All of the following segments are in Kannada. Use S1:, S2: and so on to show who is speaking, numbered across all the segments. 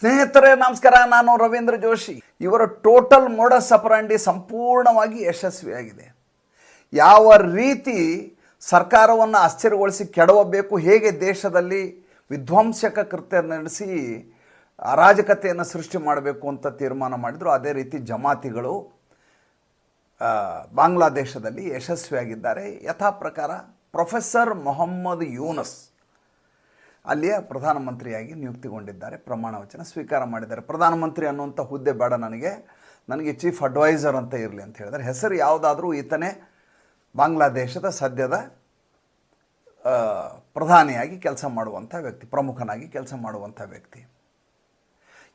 S1: ಸ್ನೇಹಿತರೆ, ನಮಸ್ಕಾರ. ನಾನು ರವೀಂದ್ರ ಜೋಶಿ. ಇವರ ಟೋಟಲ್ ಮೋಡಸ್ ಅಪರಾಂಡಿ ಸಂಪೂರ್ಣವಾಗಿ ಯಶಸ್ವಿಯಾಗಿದೆ. ಯಾವ ರೀತಿ ಸರ್ಕಾರವನ್ನು ಅಸ್ಥಿರಗೊಳಿಸಿ ಕೆಡವಬೇಕು, ಹೇಗೆ ದೇಶದಲ್ಲಿ ವಿಧ್ವಂಸಕ ಕೃತ್ಯ ನಡೆಸಿ ಅರಾಜಕತೆಯನ್ನು ಸೃಷ್ಟಿ ಮಾಡಬೇಕು ಅಂತ ತೀರ್ಮಾನ ಮಾಡಿದರು, ಅದೇ ರೀತಿ ಜಮಾತಿಗಳು ಬಾಂಗ್ಲಾದೇಶದಲ್ಲಿ ಯಶಸ್ವಿಯಾಗಿದ್ದಾರೆ. ಯಥಾ ಪ್ರಕಾರ, ಪ್ರೊಫೆಸರ್ ಮೊಹಮ್ಮದ್ ಯೂನಸ್ ಅಲ್ಲಿಯ ಪ್ರಧಾನಮಂತ್ರಿಯಾಗಿ ನಿಯುಕ್ತಿಗೊಂಡಿದ್ದಾರೆ. ಪ್ರಮಾಣ ವಚನ ಸ್ವೀಕಾರ ಮಾಡಿದ್ದಾರೆ. ಪ್ರಧಾನಮಂತ್ರಿ ಅನ್ನುವಂಥ ಹುದ್ದೆ ಬೇಡ ನನಗೆ. ನನಗೆ ಚೀಫ್ ಅಡ್ವೈಸರ್ ಅಂತ ಇರಲಿ ಅಂತ ಹೇಳಿದ್ರೆ ಹೆಸರು ಯಾವುದಾದ್ರೂ ಈತನೇ ಬಾಂಗ್ಲಾದೇಶದ ಸದ್ಯದ ಪ್ರಧಾನಿಯಾಗಿ ಕೆಲಸ ಮಾಡುವಂಥ ವ್ಯಕ್ತಿ, ಪ್ರಮುಖನಾಗಿ ಕೆಲಸ ಮಾಡುವಂಥ ವ್ಯಕ್ತಿ.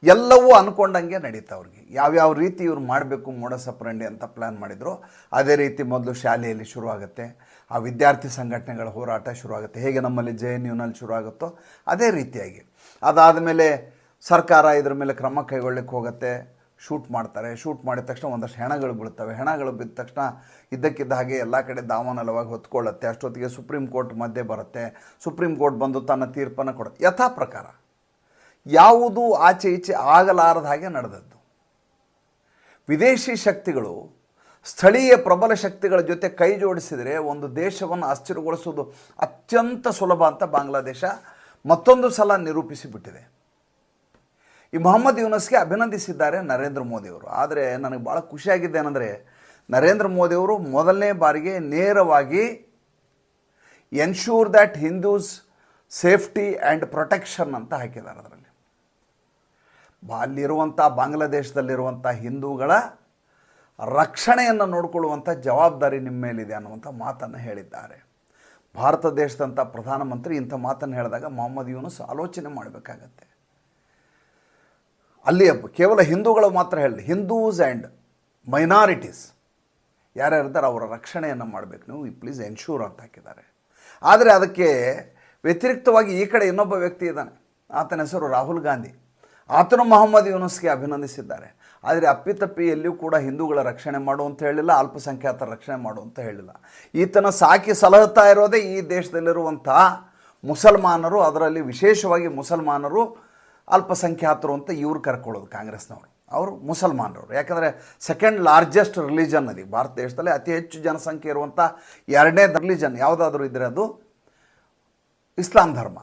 S1: ಎಲ್ಲವೂ ಅಂದ್ಕೊಂಡಂಗೆ ನಡೀತಾ ಅವ್ರಿಗೆ. ಯಾವ್ಯಾವ ರೀತಿ ಇವ್ರು ಮಾಡಬೇಕು ಮೂಡಸಪ್ರಂಡಿ ಅಂತ ಪ್ಲ್ಯಾನ್ ಮಾಡಿದ್ರು, ಅದೇ ರೀತಿ ಮೊದಲು ಶಾಲೆಯಲ್ಲಿ ಶುರುವಾಗುತ್ತೆ. ಆ ವಿದ್ಯಾರ್ಥಿ ಸಂಘಟನೆಗಳ ಹೋರಾಟ ಶುರುವಾಗುತ್ತೆ. ಹೇಗೆ ನಮ್ಮಲ್ಲಿ ಜೆ ಎನ್ ಯುನಲ್ಲಿ ಶುರುವಾಗುತ್ತೋ ಅದೇ ರೀತಿಯಾಗಿ. ಅದಾದ ಮೇಲೆ ಸರ್ಕಾರ ಇದ್ರ ಮೇಲೆ ಕ್ರಮ ಕೈಗೊಳ್ಳಕ್ಕೆ ಹೋಗುತ್ತೆ. ಶೂಟ್ ಮಾಡ್ತಾರೆ. ಶೂಟ್ ಮಾಡಿದ ತಕ್ಷಣ ಒಂದಷ್ಟು ಹೆಣಗಳು ಬೀಳ್ತವೆ. ಹೆಣಗಳು ಬಿದ್ದ ತಕ್ಷಣ ಇದ್ದಕ್ಕಿದ್ದ ಹಾಗೆ ಎಲ್ಲ ಕಡೆ ದಾವನಲವಾಗಿ ಹೊತ್ಕೊಳ್ಳುತ್ತೆ. ಅಷ್ಟೊತ್ತಿಗೆ ಸುಪ್ರೀಂ ಕೋರ್ಟ್ ಮಧ್ಯೆ ಬರುತ್ತೆ. ಸುಪ್ರೀಂ ಕೋರ್ಟ್ ಬಂದು ತನ್ನ ತೀರ್ಪನ್ನು ಕೊಡುತ್ತೆ. ಯಥಾ ಪ್ರಕಾರ ಯಾವುದು ಆಚೆ ಈಚೆ ಆಗಲಾರದ ಹಾಗೆ ನಡೆದದ್ದು. ವಿದೇಶಿ ಶಕ್ತಿಗಳು ಸ್ಥಳೀಯ ಪ್ರಬಲ ಶಕ್ತಿಗಳ ಜೊತೆ ಕೈ ಜೋಡಿಸಿದರೆ ಒಂದು ದೇಶವನ್ನು ಅಸ್ಥಿರಗೊಳಿಸೋದು ಅತ್ಯಂತ ಸುಲಭ ಅಂತ ಬಾಂಗ್ಲಾದೇಶ ಮತ್ತೊಂದು ಸಲ ನಿರೂಪಿಸಿಬಿಟ್ಟಿದೆ. ಈ ಮೊಹಮ್ಮದ್ ಯೂನಸ್ಗೆ ಅಭಿನಂದಿಸಿದ್ದಾರೆ ನರೇಂದ್ರ ಮೋದಿಯವರು. ಆದರೆ ನನಗೆ ಭಾಳ ಖುಷಿಯಾಗಿದ್ದೆ ಏನಂದರೆ, ನರೇಂದ್ರ ಮೋದಿಯವರು ಮೊದಲನೇ ಬಾರಿಗೆ ನೇರವಾಗಿ ensure that Hindus safety and protection ಅಂತ ಹಾಕಿದ್ದಾರೆ ಅದರಲ್ಲಿ. ಅಲ್ಲಿರುವಂಥ ಬಾಂಗ್ಲಾದೇಶದಲ್ಲಿರುವಂಥ ಹಿಂದೂಗಳ ರಕ್ಷಣೆಯನ್ನು ನೋಡಿಕೊಳ್ಳುವಂಥ ಜವಾಬ್ದಾರಿ ನಿಮ್ಮ ಮೇಲಿದೆ ಅನ್ನುವಂಥ ಮಾತನ್ನು ಹೇಳಿದ್ದಾರೆ. ಭಾರತ ದೇಶದಂಥ ಪ್ರಧಾನಮಂತ್ರಿ ಇಂಥ ಮಾತನ್ನು ಹೇಳಿದಾಗ ಮೊಹಮ್ಮದ್ ಯೂನುಸ್ ಆಲೋಚನೆ ಮಾಡಬೇಕಾಗತ್ತೆ. ಅಲ್ಲಿ ಕೇವಲ ಹಿಂದೂಗಳು ಮಾತ್ರ ಹೇಳಿ ಹಿಂದೂಸ್ ಆ್ಯಂಡ್ ಮೈನಾರಿಟೀಸ್ ಯಾರ್ಯಾರಿದ್ದಾರೆ ಅವರ ರಕ್ಷಣೆಯನ್ನು ಮಾಡಬೇಕು ನೀವು, ಪ್ಲೀಸ್ ಎನ್ಶೂರ್ ಅಂತ ಹಾಕಿದ್ದಾರೆ. ಆದರೆ ಅದಕ್ಕೆ ವ್ಯತಿರಿಕ್ತವಾಗಿ ಈ ಕಡೆ ಇನ್ನೊಬ್ಬ ವ್ಯಕ್ತಿ ಇದ್ದಾನೆ, ಆತನ ಹೆಸರು ರಾಹುಲ್ ಗಾಂಧಿ. ಆತನು ಮೊಹಮ್ಮದ್ ಯೂನುಸ್ಗೆ ಅಭಿನಂದಿಸಿದ್ದಾರೆ. ಆದರೆ ಅಪ್ಪಿತಪ್ಪಿ ಎಲ್ಲಿಯೂ ಕೂಡ ಹಿಂದೂಗಳ ರಕ್ಷಣೆ ಮಾಡು ಅಂತ ಹೇಳಿಲ್ಲ, ಅಲ್ಪಸಂಖ್ಯಾತರ ರಕ್ಷಣೆ ಮಾಡು ಅಂತ ಹೇಳಿಲ್ಲ. ಈತನ ಸಾಕಿ ಸಲಹುತ್ತಾ ಇರೋದೇ ಈ ದೇಶದಲ್ಲಿರುವಂಥ ಮುಸಲ್ಮಾನರು, ಅದರಲ್ಲಿ ವಿಶೇಷವಾಗಿ ಮುಸಲ್ಮಾನರು, ಅಲ್ಪಸಂಖ್ಯಾತರು ಅಂತ ಇವ್ರು ಕರ್ಕೊಳ್ಳೋದು ಕಾಂಗ್ರೆಸ್ನವರು. ಅವರು ಮುಸಲ್ಮಾನರು. ಯಾಕಂದರೆ ಸೆಕೆಂಡ್ ಲಾರ್ಜೆಸ್ಟ್ ರಿಲಿಜನ್ ಅದು ಭಾರತ ದೇಶದಲ್ಲಿ. ಅತಿ ಹೆಚ್ಚು ಜನಸಂಖ್ಯೆ ಇರುವಂಥ ಎರಡನೇ ರಿಲಿಜನ್ ಯಾವುದಾದ್ರೂ ಇದ್ದರೆ ಅದು ಇಸ್ಲಾಂ ಧರ್ಮ.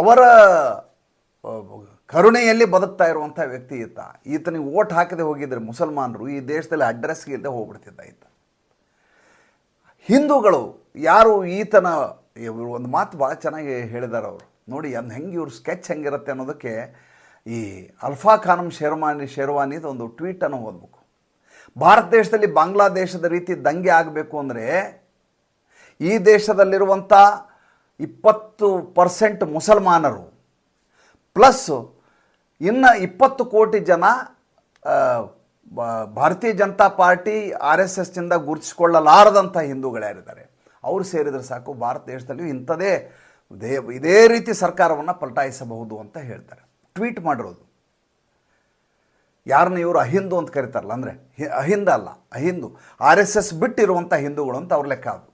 S1: ಅವರ ಕರುಣೆಯಲ್ಲಿ ಬದುಕ್ತಾ ಇರುವಂಥ ವ್ಯಕ್ತಿ ಇತ್ತ ಈತನಿಗೆ ಓಟ್ ಹಾಕದೆ ಹೋಗಿದ್ರೆ ಮುಸಲ್ಮಾನರು ಈ ದೇಶದಲ್ಲಿ ಅಡ್ರೆಸ್ಗೆ ಇದ್ದೇ ಹೋಗ್ಬಿಡ್ತಿದ್ದ ಈತ. ಹಿಂದೂಗಳು ಯಾರು ಈತನ ಇವರು ಒಂದು ಮಾತು ಭಾಳ ಚೆನ್ನಾಗಿ ಹೇಳಿದ್ದಾರೆ ಅವರು. ನೋಡಿ, ಅಂದ್ ಹೆಂಗೆ ಇವ್ರ ಸ್ಕೆಚ್ ಹೆಂಗಿರುತ್ತೆ ಅನ್ನೋದಕ್ಕೆ ಈ ಅಲ್ಫಾ ಖಾನಂ ಶೇರ್ವಾನಿ ಶೇರ್ವಾನಿದು ಒಂದು ಟ್ವೀಟನ್ನು ಓದ್ಬೇಕು. ಭಾರತ ದೇಶದಲ್ಲಿ ಬಾಂಗ್ಲಾದೇಶದ ರೀತಿ ದಂಗೆ ಆಗಬೇಕು ಅಂದರೆ ಈ ದೇಶದಲ್ಲಿರುವಂಥ ಇಪ್ಪತ್ತು ಪರ್ಸೆಂಟ್ ಮುಸಲ್ಮಾನರು ಪ್ಲಸ್ ಇನ್ನು ಇಪ್ಪತ್ತು ಕೋಟಿ ಜನ Bharatiya Janata party R S ಎಸ್ನಿಂದ ಗುರುತಿಸಿಕೊಳ್ಳಲಾರದಂಥ ಹಿಂದೂಗಳ್ಯಾರಿದ್ದಾರೆ. ಅವರು ಸೇರಿದರೆ ಸಾಕು, ಭಾರತ ದೇಶದಲ್ಲಿ ಇಂಥದೇ ಇದೇ ರೀತಿ ಸರ್ಕಾರವನ್ನು ಪಲ್ಟಾಯಿಸಬಹುದು ಅಂತ ಹೇಳ್ತಾರೆ. ಟ್ವೀಟ್ ಮಾಡಿರೋದು. ಯಾರನ್ನ ಇವರು ಅಹಿಂದು ಅಂತ ಕರೀತಾರಲ್ಲ, ಅಂದರೆ ಅಹಿಂದ ಅಲ್ಲ, ಅಹಿಂದು. ಆರ್ ಎಸ್ ಎಸ್ ಬಿಟ್ಟಿರುವಂಥ ಹಿಂದೂಗಳು ಅಂತ ಅವ್ರ ಲೆಕ್ಕ ಅದು.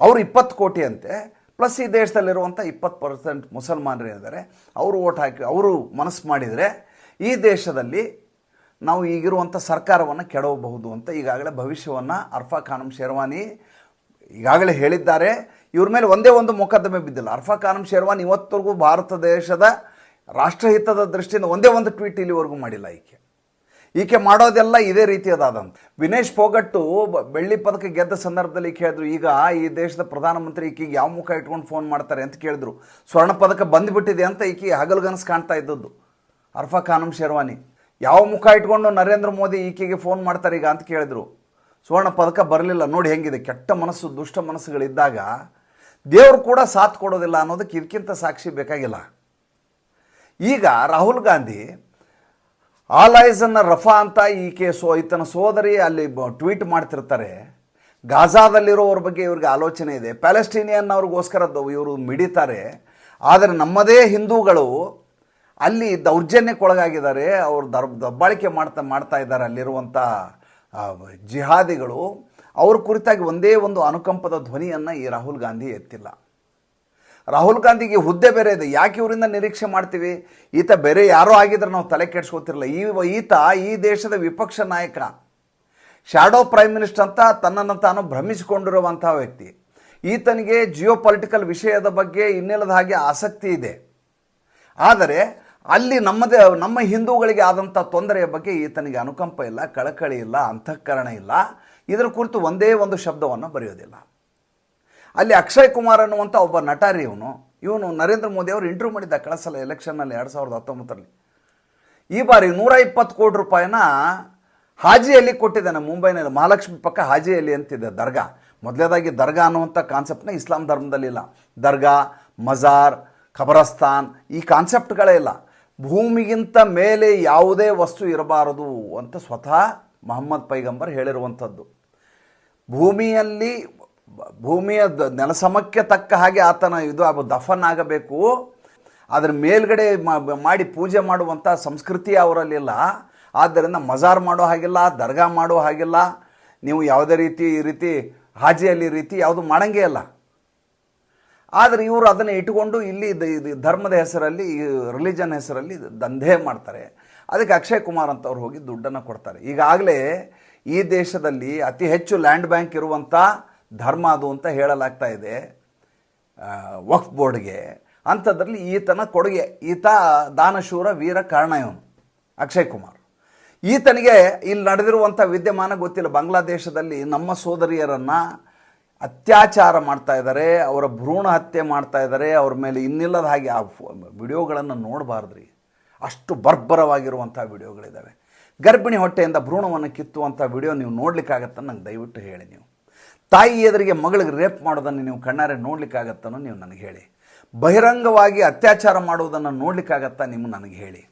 S1: ಅವರು ಇಪ್ಪತ್ತು ಕೋಟಿ ಅಂತೆ ಪ್ಲಸ್ ಈ ದೇಶದಲ್ಲಿರುವಂಥ ಇಪ್ಪತ್ತು ಪರ್ಸೆಂಟ್ ಮುಸಲ್ಮಾನರು ಇದ್ದಾರೆ. ಅವರು ಓಟ್ ಹಾಕಿ, ಅವರು ಮನಸ್ಸು ಮಾಡಿದರೆ ಈ ದೇಶದಲ್ಲಿ ನಾವು ಈಗಿರುವಂಥ ಸರ್ಕಾರವನ್ನು ಕೆಡವಬಹುದು ಅಂತ ಈಗಾಗಲೇ ಭವಿಷ್ಯವನ್ನು ಅರ್ಫಾ ಖಾನಂ ಶೇರ್ವಾನಿ ಈಗಾಗಲೇ ಹೇಳಿದ್ದಾರೆ. ಇವ್ರ ಮೇಲೆ ಒಂದೇ ಒಂದು ಮೊಕದ್ದಮೆ ಬಿದ್ದಿಲ್ಲ. ಅರ್ಫಾ ಖಾನಂ ಶೇರ್ವಾನಿ ಇವತ್ತವರೆಗೂ ಭಾರತ ದೇಶದ ರಾಷ್ಟ್ರಹಿತದ ದೃಷ್ಟಿಯಿಂದ ಒಂದೇ ಒಂದು ಟ್ವೀಟ್ ಇಲ್ಲಿವರೆಗೂ ಮಾಡಿಲ್ಲ ಈಕೆ. ಈಕೆ ಮಾಡೋದೆಲ್ಲ ಇದೇ ರೀತಿಯದಾದಂಥ ವಿನೇಶ್ ಪೋಗಟ್ಟು ಬೆಳ್ಳಿ ಪದಕ ಗೆದ್ದ ಸಂದರ್ಭದಲ್ಲಿ ಕೇಳಿದ್ರು ಈಗ ಈ ದೇಶದ ಪ್ರಧಾನಮಂತ್ರಿ ಈಕೆಗೆ ಯಾವ ಮುಖ ಇಟ್ಕೊಂಡು ಫೋನ್ ಮಾಡ್ತಾರೆ? ಅಂತ ಕೇಳಿದ್ರು. ಸ್ವರ್ಣ ಪದಕ ಬಂದುಬಿಟ್ಟಿದೆ ಅಂತ ಈಕೆ ಹಗಲುಗನಸು ಕಾಣ್ತಾ ಇದ್ದದ್ದು. ಅರ್ಫಾ ಖಾನಂ ಶೇರ್ವಾನಿ, ಯಾವ ಮುಖ ಇಟ್ಕೊಂಡು ನರೇಂದ್ರ ಮೋದಿ ಈಕೆಗೆ ಫೋನ್ ಮಾಡ್ತಾರೆ ಈಗ? ಅಂತ ಕೇಳಿದ್ರು. ಸುವರ್ಣ ಪದಕ ಬರಲಿಲ್ಲ. ನೋಡಿ ಹೆಂಗಿದೆ, ಕೆಟ್ಟ ಮನಸ್ಸು, ದುಷ್ಟ ಮನಸ್ಸುಗಳಿದ್ದಾಗ ದೇವರು ಕೂಡ ಸಾಥ್ ಕೊಡೋದಿಲ್ಲ ಅನ್ನೋದಕ್ಕೆ ಇದಕ್ಕಿಂತ ಸಾಕ್ಷಿ ಬೇಕಾಗಿಲ್ಲ. ಈಗ ರಾಹುಲ್ ಗಾಂಧಿ ಆಲೈಸನ್ನ ರಫಾ ಅಂತ ಈಕೆ ಸೊ, ಈತನ ಸೋದರಿ ಅಲ್ಲಿ ಟ್ವೀಟ್ ಮಾಡ್ತಿರ್ತಾರೆ. ಗಾಜಾದಲ್ಲಿರೋವ್ರ ಬಗ್ಗೆ ಇವ್ರಿಗೆ ಆಲೋಚನೆ ಇದೆ. ಪ್ಯಾಲೆಸ್ಟೀನಿಯನ್ ಅವ್ರಿಗೋಸ್ಕರ ಇವರು ಮಿಡಿತಾರೆ. ಆದರೆ ನಮ್ಮದೇ ಹಿಂದೂಗಳು ಅಲ್ಲಿ ದೌರ್ಜನ್ಯಕ್ಕೊಳಗಾಗಿದ್ದಾರೆ. ಅವರು ದರ್, ದಬ್ಬಾಳಿಕೆ ಮಾಡ್ತಾ ಮಾಡ್ತಾ ಇದ್ದಾರೆ ಅಲ್ಲಿರುವಂಥ ಜಿಹಾದಿಗಳು. ಅವ್ರ ಕುರಿತಾಗಿ ಒಂದೇ ಒಂದು ಅನುಕಂಪದ ಧ್ವನಿಯನ್ನು ಈ ರಾಹುಲ್ ಗಾಂಧಿ ಎತ್ತಿಲ್ಲ. ರಾಹುಲ್ ಗಾಂಧಿಗೆ ಹುದ್ದೆ ಬೇರೆ ಇದೆ. ಯಾಕೆ ಇವರಿಂದ ನಿರೀಕ್ಷೆ ಮಾಡ್ತೀವಿ? ಈತ ಬೇರೆ ಯಾರೋ ಆಗಿದ್ರೆ ನಾವು ತಲೆ ಕೆಡಿಸ್ಕೋತಿರಲ್ಲ ಈ ಈತ ಈ ದೇಶದ ವಿಪಕ್ಷ ನಾಯಕ. ಶ್ಯಾಡೋ ಪ್ರೈಮ್ ಮಿನಿಸ್ಟರ್ ಅಂತ ತನ್ನನ್ನು ತಾನು ಭ್ರಮಿಸಿಕೊಂಡಿರುವಂತಹ ವ್ಯಕ್ತಿ. ಈತನಿಗೆ ಜಿಯೋ ಪೊಲಿಟಿಕಲ್ ವಿಷಯದ ಬಗ್ಗೆ ಇನ್ನಿಲ್ಲದ ಹಾಗೆ ಆಸಕ್ತಿ ಇದೆ. ಆದರೆ ಅಲ್ಲಿ ನಮ್ಮದೇ, ನಮ್ಮ ಹಿಂದೂಗಳಿಗೆ ಆದಂಥ ತೊಂದರೆಯ ಬಗ್ಗೆ ಈತನಿಗೆ ಅನುಕಂಪ ಇಲ್ಲ, ಕಳಕಳಿ ಇಲ್ಲ, ಅಂತಃಕರಣ ಇಲ್ಲ. ಇದರ ಕುರಿತು ಒಂದೇ ಒಂದು ಶಬ್ದವನ್ನು ಬರೆಯೋದಿಲ್ಲ. ಅಲ್ಲಿ ಅಕ್ಷಯ್ ಕುಮಾರ್ ಅನ್ನುವಂಥ ಒಬ್ಬ ನಟಾರಿ ಇವನು. ಇವನು ನರೇಂದ್ರ ಮೋದಿ ಅವರು ಇಂಟರ್ವ್ಯೂ ಮಾಡಿದ್ದ ಕಳಸಲ ಎಲೆಕ್ಷನ್ನಲ್ಲಿ ಎರಡು ಸಾವಿರದ ಹತ್ತೊಂಬತ್ತರಲ್ಲಿ. ಈ ಬಾರಿ ನೂರ ಇಪ್ಪತ್ತು ಕೋಟಿ ರೂಪಾಯಿನ ಹಾಜಿಯಲ್ಲಿ ಕೊಟ್ಟಿದ್ದಾನೆ ಮುಂಬೈನಲ್ಲಿ. ಮಹಾಲಕ್ಷ್ಮಿ ಪಕ್ಕ ಹಾಜಿಯಲ್ಲಿ ಅಂತಿದೆ ದರ್ಗಾ. ಮೊದಲೇದಾಗಿ ದರ್ಗಾ ಅನ್ನುವಂಥ ಕಾನ್ಸೆಪ್ಟ್ನ ಇಸ್ಲಾಂ ಧರ್ಮದಲ್ಲಿಲ್ಲ ದರ್ಗಾ, ಮಜಾರ್, ಖಬರಸ್ತಾನ್ ಈ ಕಾನ್ಸೆಪ್ಟ್ಗಳೇ ಇಲ್ಲ. ಭೂಮಿಗಿಂತ ಮೇಲೆ ಯಾವುದೇ ವಸ್ತು ಇರಬಾರದು ಅಂತ ಸ್ವತಃ ಮೊಹಮ್ಮದ್ ಪೈಗಂಬರ್ ಹೇಳಿರುವಂಥದ್ದು. ಭೂಮಿಯಲ್ಲಿ ಭೂಮಿಯ ನೆಲಸಮಕ್ಕೆ ತಕ್ಕ ಹಾಗೆ ಆತನ ಇದು ಅವ ದಫನ್ ಆಗಬೇಕು. ಅದರ ಮೇಲ್ಗಡೆ ಮಾಡಿ ಪೂಜೆ ಮಾಡುವಂಥ ಸಂಸ್ಕೃತಿ ಅವರಲ್ಲಿಲ್ಲ ಆದ್ದರಿಂದ ಮಜಾರ್ ಮಾಡೋ ಹಾಗಿಲ್ಲ, ದರ್ಗಾ ಮಾಡೋ ಹಾಗಿಲ್ಲ. ನೀವು ಯಾವುದೇ ರೀತಿ ಈ ರೀತಿ ಹಾಜಿಯಲ್ಲಿ ರೀತಿ ಯಾವುದು ಮಾಡಂಗೇ ಇಲ್ಲ. ಆದರೆ ಇವರು ಅದನ್ನು ಇಟ್ಟುಕೊಂಡು ಇಲ್ಲಿ ಧರ್ಮದ ಹೆಸರಲ್ಲಿ ರಿಲಿಜನ್ ಹೆಸರಲ್ಲಿ ದಂಧೆ ಮಾಡ್ತಾರೆ. ಅದಕ್ಕೆ ಅಕ್ಷಯ್ ಕುಮಾರ್ ಅಂತವ್ರು ಹೋಗಿ ದುಡ್ಡನ್ನು ಕೊಡ್ತಾರೆ. ಈಗಾಗಲೇ ಈ ದೇಶದಲ್ಲಿ ಅತಿ ಹೆಚ್ಚು ಲ್ಯಾಂಡ್ ಬ್ಯಾಂಕ್ ಇರುವಂಥ ಧರ್ಮ ಅದು ಅಂತ ಹೇಳಲಾಗ್ತಾ ಇದೆ. ವಕ್ಫ್ ಬೋರ್ಡ್ಗೆ. ಅಂಥದ್ರಲ್ಲಿ ಈತನ ಕೊಡುಗೆ, ಈತ ದಾನಶೂರ ವೀರ ಕಾರಣ ಇವನು ಅಕ್ಷಯ್ ಕುಮಾರ್. ಈತನಿಗೆ ಇಲ್ಲಿ ನಡೆದಿರುವಂಥ ವಿದ್ಯಮಾನ ಗೊತ್ತಿಲ್ಲ. ಬಾಂಗ್ಲಾದೇಶದಲ್ಲಿ ನಮ್ಮ ಸೋದರಿಯರನ್ನು ಅತ್ಯಾಚಾರ ಮಾಡ್ತಾ ಇದ್ದಾರೆ, ಅವರ ಭ್ರೂಣ ಹತ್ಯೆ ಮಾಡ್ತಾ ಇದ್ದಾರೆ, ಅವ್ರ ಮೇಲೆ ಇನ್ನಿಲ್ಲದ ಹಾಗೆ ಆ ವಿಡಿಯೋಗಳನ್ನು ನೋಡಬಾರ್ದ್ರಿ. ಅಷ್ಟು ಬರ್ಬರವಾಗಿರುವಂಥ ವಿಡಿಯೋಗಳಿದ್ದಾವೆ. ಗರ್ಭಿಣಿ ಹೊಟ್ಟೆಯಿಂದ ಭ್ರೂಣವನ್ನು ಕಿತ್ತುವಂಥ ವಿಡಿಯೋ ನೀವು ನೋಡಲಿಕ್ಕಾಗತ್ತೆ ನಂಗೆ ದಯವಿಟ್ಟು ಹೇಳಿ ನೀವು. ತಾಯಿ ಎದುರಿಗೆ ಮಗಳಿಗೆ ರೇಪ್ ಮಾಡೋದನ್ನು ನೀವು ಕಣ್ಣಾರೆ ನೋಡ್ಲಿಕ್ಕಾಗತ್ತನೋ ನೀವು ನನಗೆ ಹೇಳಿ. ಬಹಿರಂಗವಾಗಿ ಅತ್ಯಾಚಾರ ಮಾಡುವುದನ್ನು ನೋಡ್ಲಿಕ್ಕಾಗತ್ತಾ ನಿಮ್ಮ ನನಗೆ ಹೇಳಿ.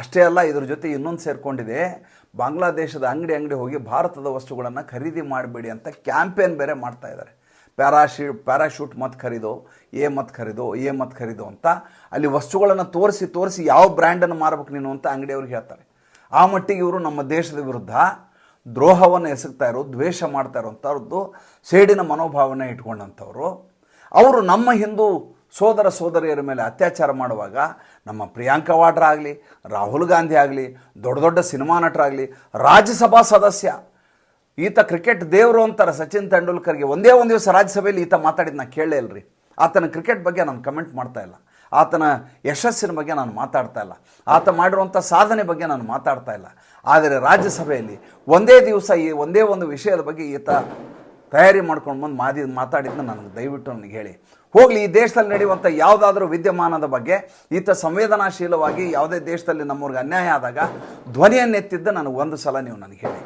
S1: ಅಷ್ಟೇ ಅಲ್ಲ, ಇದ್ರ ಜೊತೆ ಇನ್ನೊಂದು ಸೇರಿಕೊಂಡಿದೆ. ಬಾಂಗ್ಲಾದೇಶದ ಅಂಗಡಿ ಅಂಗಡಿ ಹೋಗಿ ಭಾರತದ ವಸ್ತುಗಳನ್ನು ಖರೀದಿ ಮಾಡಬೇಡಿ ಅಂತ ಕ್ಯಾಂಪೇನ್ ಬೇರೆ ಮಾಡ್ತಾ ಇದ್ದಾರೆ. ಪ್ಯಾರಾಶೂ, ಪ್ಯಾರಾಶೂಟ್ ಮತ್ತು ಖರೀದೋ, ಎ ಮತ್ತು ಖರೀದೋ, ಎ ಮತ್ತು ಖರೀದೋ ಅಂತ ಅಲ್ಲಿ ವಸ್ತುಗಳನ್ನು ತೋರಿಸಿ ತೋರಿಸಿ ಯಾವ ಬ್ರ್ಯಾಂಡನ್ನು ಮಾರಬೇಕು ನೀನು ಅಂತ ಅಂಗಡಿಯವ್ರಿಗೆ ಹೇಳ್ತಾರೆ. ಆ ಮಟ್ಟಿಗೆ ಇವರು ನಮ್ಮ ದೇಶದ ವಿರುದ್ಧ ದ್ರೋಹವನ್ನು ಎಸಗ್ತಾ ಇರೋ, ದ್ವೇಷ ಮಾಡ್ತಾ ಇರೋಂಥವ್ರದ್ದು ಸೇಡಿನ ಮನೋಭಾವನೆ ಇಟ್ಕೊಂಡಂಥವ್ರು. ಅವರು ನಮ್ಮ ಹಿಂದೂ ಸೋದರ ಸೋದರಿಯರ ಮೇಲೆ ಅತ್ಯಾಚಾರ ಮಾಡುವಾಗ ನಮ್ಮ ಪ್ರಿಯಾಂಕಾ ವಾಡ್ರಾ ಆಗಲಿ, ರಾಹುಲ್ ಗಾಂಧಿ ಆಗಲಿ, ದೊಡ್ಡ ದೊಡ್ಡ ಸಿನಿಮಾ ನಟರಾಗಲಿ, ರಾಜ್ಯಸಭಾ ಸದಸ್ಯ, ಈತ ಕ್ರಿಕೆಟ್ ದೇವರು ಅಂತಾರೆ ಸಚಿನ್ ತೆಂಡೂಲ್ಕರ್ಗೆ ಒಂದೇ ಒಂದು ದಿವಸ ರಾಜ್ಯಸಭೆಯಲ್ಲಿ ಈತ ಮಾತಾಡಿದ್ದು ನಾನು ಕೇಳಲೇ ಇಲ್ರಿ. ಆತನ ಕ್ರಿಕೆಟ್ ಬಗ್ಗೆ ನಾನು ಕಮೆಂಟ್ ಮಾಡ್ತಾ ಇಲ್ಲ. ಆತನ ಯಶಸ್ಸಿನ ಬಗ್ಗೆ ನಾನು ಮಾತಾಡ್ತಾ ಇಲ್ಲ. ಆತ ಮಾಡಿರುವಂಥ ಸಾಧನೆ ಬಗ್ಗೆ ನಾನು ಮಾತಾಡ್ತಾ ಇಲ್ಲ. ಆದರೆ ರಾಜ್ಯಸಭೆಯಲ್ಲಿ ಒಂದೇ ದಿವಸ ಈ ಒಂದೇ ಒಂದು ವಿಷಯದ ಬಗ್ಗೆ ಈತ ತಯಾರಿ ಮಾಡ್ಕೊಂಡು ಬಂದು ಮಾದಿ ಮಾತಾಡಿದ್ನ ನನಗೆ ದಯವಿಟ್ಟು ನನಗೆ ಹೇಳಿ. ಹೋಗಲಿ, ಈ ದೇಶದಲ್ಲಿ ನಡೆಯುವಂಥ ಯಾವುದಾದ್ರೂ ವಿದ್ಯಮಾನದ ಬಗ್ಗೆ ಈತ ಸಂವೇದನಾಶೀಲವಾಗಿ ಯಾವುದೇ ದೇಶದಲ್ಲಿ ನಮ್ಮವ್ರಿಗೆ ಅನ್ಯಾಯ ಆದಾಗ ಧ್ವನಿಯನ್ನೆತ್ತಿದ್ದ ನನಗೆ ಒಂದು ಸಲ ನೀವು ನನಗೆ ಹೇಳಿ.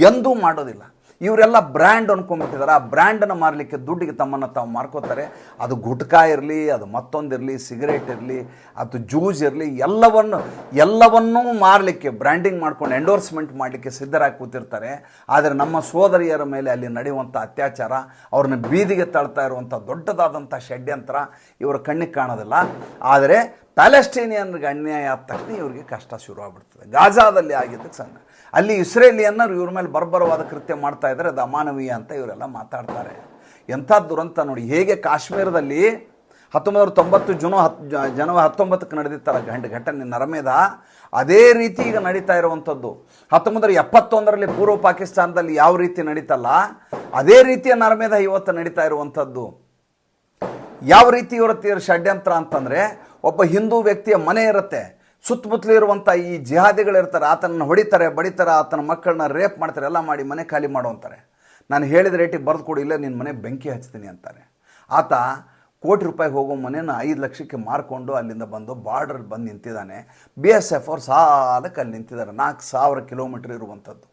S1: ಎಂದೂ ಮಾಡೋದಿಲ್ಲ. ಇವರೆಲ್ಲ ಬ್ರ್ಯಾಂಡ್ ಅನ್ಕೊಂಬಿಟ್ಟಿದ್ದಾರೆ ಆ ಬ್ರ್ಯಾಂಡನ್ನು ಮಾರಲಿಕ್ಕೆ ದುಡ್ಡಿಗೆ ತಮ್ಮನ್ನು ತಾವು ಮಾರ್ಕೋತಾರೆ. ಅದು ಗುಟ್ಕಾ ಇರಲಿ, ಅದು ಮತ್ತೊಂದಿರಲಿ ಸಿಗರೇಟ್ ಇರಲಿ, ಅದು ಜ್ಯೂಸ್ ಇರಲಿ, ಎಲ್ಲವನ್ನು, ಎಲ್ಲವನ್ನೂ ಮಾರಲಿಕ್ಕೆ, ಬ್ರ್ಯಾಂಡಿಂಗ್ ಮಾಡ್ಕೊಂಡು ಎಂಡೋರ್ಸ್ಮೆಂಟ್ ಮಾಡಲಿಕ್ಕೆ ಸಿದ್ಧರಾಗಿ ಕೂತಿರ್ತಾರೆ. ಆದರೆ ನಮ್ಮ ಸೋದರಿಯರ ಮೇಲೆ ಅಲ್ಲಿ ನಡೆಯುವಂಥ ಅತ್ಯಾಚಾರ, ಅವ್ರನ್ನ ಬೀದಿಗೆ ತಳ್ತಾ ಇರುವಂಥ ದೊಡ್ಡದಾದಂಥ ಷಡ್ಯಂತ್ರ ಇವರ ಕಣ್ಣಿಗೆ ಕಾಣೋದಿಲ್ಲ. ಆದರೆ ಪ್ಯಾಲೆಸ್ಟೀನಿಯನ್ಗೆ ಅನ್ಯಾಯ ಆದ ತಕ್ಷಣ ಇವರಿಗೆ ಕಷ್ಟ ಶುರುವಾಗ್ಬಿಡ್ತದೆ ಗಾಜಾದಲ್ಲಿ ಆಗಿದ್ದಕ್ಕೆ ಸಣ್ಣ ಅಲ್ಲಿ ಇಸ್ರೇಲಿಯನ್ನರು ಇವ್ರ ಮೇಲೆ ಬರ್ಬರವಾದ ಕೃತ್ಯ ಮಾಡ್ತಾ ಇದ್ದಾರೆ, ಅದು ಅಮಾನವೀಯ ಅಂತ ಇವರೆಲ್ಲ ಮಾತಾಡ್ತಾರೆ. ಎಂಥ ದುರಂತ ನೋಡಿ, ಹೇಗೆ ಕಾಶ್ಮೀರದಲ್ಲಿ ಹತ್ತೊಂಬತ್ತು ತೊಂಬತ್ತು ಜುನು ಹತ್ತು ಜನವರಿ ಹತ್ತೊಂಬತ್ತಕ್ಕೆ ನಡೆದಿತ್ತಲ್ಲ ಗಂಡ, ಘಟನೆ ನರಮೇಧ, ಅದೇ ರೀತಿ ಈಗ ನಡೀತಾ ಇರುವಂಥದ್ದು. ಹತ್ತೊಂಬತ್ತರ ಎಪ್ಪತ್ತೊಂದರಲ್ಲಿ ಪೂರ್ವ ಪಾಕಿಸ್ತಾನದಲ್ಲಿ ಯಾವ ರೀತಿ ನಡೀತಲ್ಲ, ಅದೇ ರೀತಿಯ ನರಮೇಧ ಇವತ್ತು ನಡೀತಾ ಇರುವಂಥದ್ದು. ಯಾವ ರೀತಿ ಇರುತ್ತೆ ಷಡ್ಯಂತ್ರ ಅಂತಂದರೆ ಒಬ್ಬ ಹಿಂದೂ ವ್ಯಕ್ತಿಯ ಮನೆ ಇರುತ್ತೆ. ಸುತ್ತಮುತ್ತಲು ಇರುವಂಥ ಈ ಜಿಹಾದಿಗಳಿರ್ತಾರೆ. ಆತನನ್ನು ಹೊಡಿತಾರೆ, ಬಡಿತಾರೆ, ಆತನ ಮಕ್ಕಳನ್ನ ರೇಪ್ ಮಾಡ್ತಾರೆ, ಎಲ್ಲ ಮಾಡಿ ಮನೆ ಖಾಲಿ ಮಾಡು ಅಂತಾರೆ. ನಾನು ಹೇಳಿದ ರೇಟಿಗೆ ಬರೆದು ಕೊಡಿ, ಇಲ್ಲ ನಿನ್ನ ಮನೆ ಬೆಂಕಿ ಹಚ್ತೀನಿ ಅಂತಾರೆ. ಆತ ಕೋಟಿ ರೂಪಾಯಿ ಹೋಗೋ ಮನೇನ ಐದು ಲಕ್ಷಕ್ಕೆ ಮಾರ್ಕೊಂಡು ಅಲ್ಲಿಂದ ಬಂದು ಬಾರ್ಡರ್ ಬಂದು ನಿಂತಿದ್ದಾನೆ. ಬಿ ಎಸ್ ಎಫ್ ಅವ್ರು ಸಾಲಕ್ಕೆ ಅಲ್ಲಿ ನಿಂತಿದ್ದಾರೆ. ನಾಲ್ಕು ಸಾವಿರ ಕಿಲೋಮೀಟ್ರ್ ಇರುವಂಥದ್ದು.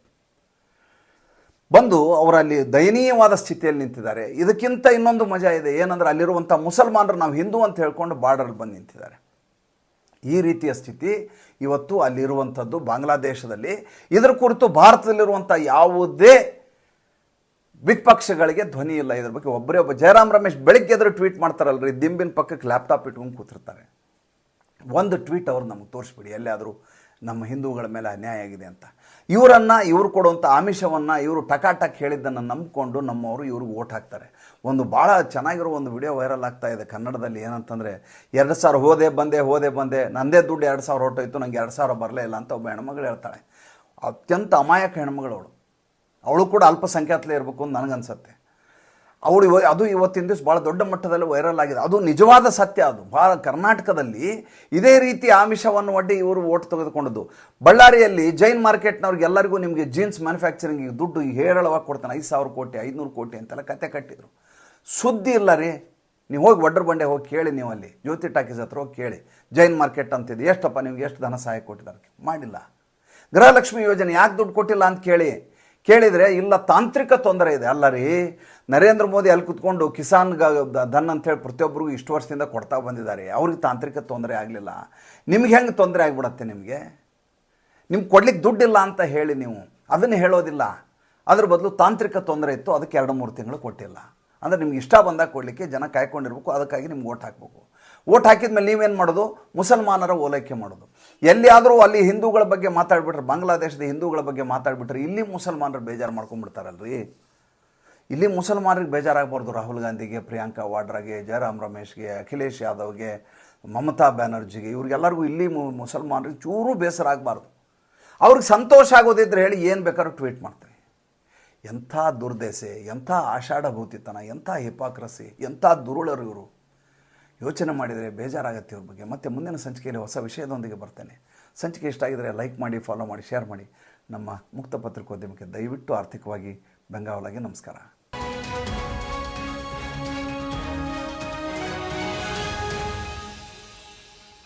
S1: ಬಂದು ಅವರಲ್ಲಿ ದಯನೀಯವಾದ ಸ್ಥಿತಿಯಲ್ಲಿ ನಿಂತಿದ್ದಾರೆ. ಇದಕ್ಕಿಂತ ಇನ್ನೊಂದು ಮಜಾ ಇದೆ, ಏನಂದ್ರೆ ಅಲ್ಲಿರುವಂಥ ಮುಸಲ್ಮಾನರು ನಾವು ಹಿಂದೂ ಅಂತ ಹೇಳ್ಕೊಂಡು ಬಾರ್ಡರ್ ಬಂದು ನಿಂತಿದ್ದಾರೆ. ಈ ರೀತಿಯ ಸ್ಥಿತಿ ಇವತ್ತು ಅಲ್ಲಿರುವಂಥದ್ದು ಬಾಂಗ್ಲಾದೇಶದಲ್ಲಿ. ಇದರ ಕುರಿತು ಭಾರತದಲ್ಲಿರುವಂಥ ಯಾವುದೇ ವಿಪಕ್ಷಗಳಿಗೆ ಧ್ವನಿ ಇಲ್ಲ ಇದ್ರ ಬಗ್ಗೆ. ಒಬ್ಬರೇ ಒಬ್ಬ ಜಯರಾಮ್ ರಮೇಶ್ ಬೆಳಿಗ್ಗೆ ಎದುರು ಟ್ವೀಟ್ ಮಾಡ್ತಾರಲ್ರಿ, ದಿಂಬಿನ ಪಕ್ಕಕ್ಕೆ ಲ್ಯಾಪ್ಟಾಪ್ ಇಟ್ಕೊಂಡು ಕೂತಿರ್ತಾರೆ. ಒಂದು ಟ್ವೀಟ್ ಅವ್ರು ನಮಗೆ ತೋರಿಸ್ಬಿಡಿ, ಎಲ್ಲಿಯಾದರೂ ನಮ್ಮ ಹಿಂದೂಗಳ ಮೇಲೆ ಅನ್ಯಾಯ ಆಗಿದೆ ಅಂತ. ಇವರನ್ನು, ಇವರು ಕೊಡುವಂಥ ಆಮಿಷವನ್ನು, ಇವರು ಟಕಾಟಕ್ ಹೇಳಿದ್ದನ್ನು ನಂಬಿಕೊಂಡು ನಮ್ಮವರು ಇವ್ರಿಗೆ ಓಟ್ ಹಾಕ್ತಾರೆ. ಒಂದು ಭಾಳ ಚೆನ್ನಾಗಿರೋ ಒಂದು ವಿಡಿಯೋ ವೈರಲ್ ಆಗ್ತಾ ಇದೆ ಕನ್ನಡದಲ್ಲಿ ಏನಂತಂದರೆ, ಎರಡು ಸಾವಿರ ಹೋದೆ, ಬಂದೆ ಹೋದೆ, ಬಂದೆ, ನಂದೇ ದುಡ್ಡು ಎರಡು ಸಾವಿರ ಹೊರಟೋಯ್ತು, ನಂಗೆ ಎರಡು ಸಾವಿರ ಬರಲೇ ಇಲ್ಲ ಅಂತ ಒಬ್ಬ ಹೆಣ್ಮಗಳು ಹೇಳ್ತಾಳೆ. ಅತ್ಯಂತ ಅಮಾಯಕ ಹೆಣ್ಮಗಳು ಅವಳು. ಅವಳು ಕೂಡ ಅಲ್ಪಸಂಖ್ಯಾತಲೇ ಇರಬೇಕು ಅಂತ ನನಗನ್ಸುತ್ತೆ. ಅವಳು ಇವ ಅದು ಇವತ್ತಿನ ದಿವಸ ಭಾಳ ದೊಡ್ಡ ಮಟ್ಟದಲ್ಲಿ ವೈರಲ್ ಆಗಿದೆ. ಅದು ನಿಜವಾದ ಸತ್ಯ ಅದು. ಭಾಳ ಕರ್ನಾಟಕದಲ್ಲಿ ಇದೇ ರೀತಿ ಆಮಿಷವನ್ನು ಒಡ್ಡಿ ಇವರು ಓಟ್ ತೆಗೆದುಕೊಂಡದ್ದು. ಬಳ್ಳಾರಿಯಲ್ಲಿ ಜೈನ್ ಮಾರ್ಕೆಟ್ನವ್ರಿಗೆ ಎಲ್ಲರಿಗೂ ನಿಮಗೆ ಜೀನ್ಸ್ ಮ್ಯಾನುಫ್ಯಾಕ್ಚರಿಂಗ್ ದುಡ್ಡು ಹೇರಳವಾಗಿ ಕೊಡ್ತಾನೆ. ಐದು ಸಾವಿರ ಕೋಟಿ, ಐದುನೂರು ಕೋಟಿ ಅಂತೆಲ್ಲ ಕತೆ ಕಟ್ಟಿದ್ರು. ಸುದ್ದಿ ಇಲ್ಲ ರೀ. ನೀವು ಹೋಗಿ ಒಡ್ರ ಬಂಡೆ ಹೋಗಿ ಕೇಳಿ ನೀವು ಅಲ್ಲಿ ಜ್ಯೋತಿ ಟಾಕೀಸ್ ಹತ್ರ ಹೋಗಿ ಕೇಳಿ. ಜೈನ್ ಮಾರ್ಕೆಟ್ ಅಂತಿದೆ. ಎಷ್ಟಪ್ಪ ನಿಮ್ಗೆ ಎಷ್ಟು ಧನ ಸಹಾಯ ಕೊಟ್ಟಿದ್ದಾರೆ? ಮಾಡಿಲ್ಲ. ಗೃಹಲಕ್ಷ್ಮಿ ಯೋಜನೆ ಯಾಕೆ ದುಡ್ಡು ಕೊಟ್ಟಿಲ್ಲ ಅಂತ ಕೇಳಿ. ಕೇಳಿದರೆ, ಇಲ್ಲ, ತಾಂತ್ರಿಕ ತೊಂದರೆ ಇದೆ. ಅಲ್ಲ ರೀ, ನರೇಂದ್ರ ಮೋದಿ ಅಲ್ಲಿ ಕುತ್ಕೊಂಡು ಕಿಸಾನ್ ಧನ್ ಅಂತೇಳಿ ಪ್ರತಿಯೊಬ್ಬರಿಗೂ ಇಷ್ಟು ವರ್ಷದಿಂದ ಕೊಡ್ತಾ ಬಂದಿದ್ದಾರೆ. ಅವ್ರಿಗೆ ತಾಂತ್ರಿಕ ತೊಂದರೆ ಆಗಲಿಲ್ಲ. ನಿಮ್ಗೆ ಹೆಂಗೆ ತೊಂದರೆ ಆಗಿಬಿಡತ್ತೆ ನಿಮಗೆ? ನಿಮ್ಗೆ ಕೊಡ್ಲಿಕ್ಕೆ ದುಡ್ಡಿಲ್ಲ ಅಂತ ಹೇಳಿ ನೀವು. ಅದನ್ನು ಹೇಳೋದಿಲ್ಲ. ಅದ್ರ ಬದಲು ತಾಂತ್ರಿಕ ತೊಂದರೆ ಇತ್ತು, ಅದಕ್ಕೆ ಎರಡು, ಮೂರು ತಿಂಗಳು ಕೊಟ್ಟಿಲ್ಲ. ಅಂದರೆ ನಿಮ್ಗೆ ಇಷ್ಟ ಬಂದಾಗ ಕೊಡಲಿಕ್ಕೆ ಜನ ಕಾಯ್ಕೊಂಡಿರ್ಬೇಕು, ಅದಕ್ಕಾಗಿ ನಿಮ್ಗೆ ಓಟ್ ಹಾಕಬೇಕು. ಓಟ್ ಹಾಕಿದ್ಮೇಲೆ ನೀವೇನು ಮಾಡೋದು? ಮುಸಲ್ಮಾನರ ಓಲೈಕೆ ಮಾಡೋದು. ಎಲ್ಲಿಯಾದರೂ ಅಲ್ಲಿ ಹಿಂದೂಗಳ ಬಗ್ಗೆ ಮಾತಾಡ್ಬಿಟ್ರೆ, ಬಾಂಗ್ಲಾದೇಶದ ಹಿಂದೂಗಳ ಬಗ್ಗೆ ಮಾತಾಡ್ಬಿಟ್ರೆ ಇಲ್ಲಿ ಮುಸಲ್ಮಾನರು ಬೇಜಾರು ಮಾಡ್ಕೊಂಡ್ಬಿಡ್ತಾರಲ್ರಿ? ಇಲ್ಲಿ ಮುಸಲ್ಮಾನರಿಗೆ ಬೇಜಾರಾಗಬಾರ್ದು. ರಾಹುಲ್ ಗಾಂಧಿಗೆ, ಪ್ರಿಯಾಂಕಾ ವಾಡ್ರಾಗೆ, ಜಯರಾಮ್ ರಮೇಶ್ಗೆ, ಅಖಿಲೇಶ್ ಯಾದವ್ಗೆ, ಮಮತಾ ಬ್ಯಾನರ್ಜಿಗೆ, ಇವ್ರಿಗೆಲ್ಲರಿಗೂ ಇಲ್ಲಿ ಮುಸಲ್ಮಾನರಿಗೆ ಚೂರು ಬೇಸರ ಆಗಬಾರ್ದು. ಅವ್ರಿಗೆ ಸಂತೋಷ ಆಗೋದಿದ್ರೆ ಹೇಳಿ ಏನು ಬೇಕಾದ್ರೂ ಟ್ವೀಟ್ ಮಾಡ್ತಾರೆ ಎಂಥ ದುರ್ದೆಸೆ, ಎಂಥ ಆಷಾಢಭೂತಿತನ, ಎಂಥ ಹಿಪಾಕ್ರಸಿ, ಎಂಥ ದುರುಳರು ಇವರು. ಯೋಚನೆ ಮಾಡಿದರೆ ಬೇಜಾರಾಗುತ್ತೆ ಇವ್ರ ಬಗ್ಗೆ. ಮತ್ತೆ ಮುಂದಿನ ಸಂಚಿಕೆಯಲ್ಲಿ ಹೊಸ ವಿಷಯದೊಂದಿಗೆ ಬರ್ತೇನೆ. ಸಂಚಿಕೆ ಇಷ್ಟ ಆಗಿದರೆ ಲೈಕ್ ಮಾಡಿ ಫಾಲೋ ಮಾಡಿ ಶೇರ್ ಮಾಡಿ. ನಮ್ಮ ಮುಕ್ತ ಪತ್ರಿಕೋದ್ಯಮಕ್ಕೆ ದಯವಿಟ್ಟು ಆರ್ಥಿಕವಾಗಿ ಬೆಂಗಾವಲಾಗಿ ನಮಸ್ಕಾರ.